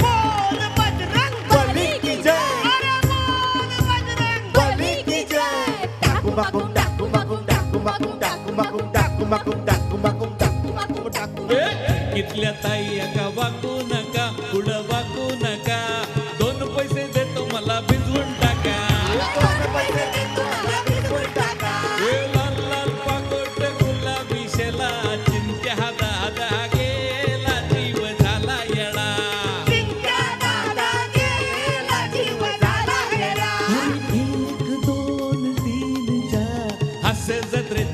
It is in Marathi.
बोल बजरंग बली की जय। अरे बोल बजरंग se zetre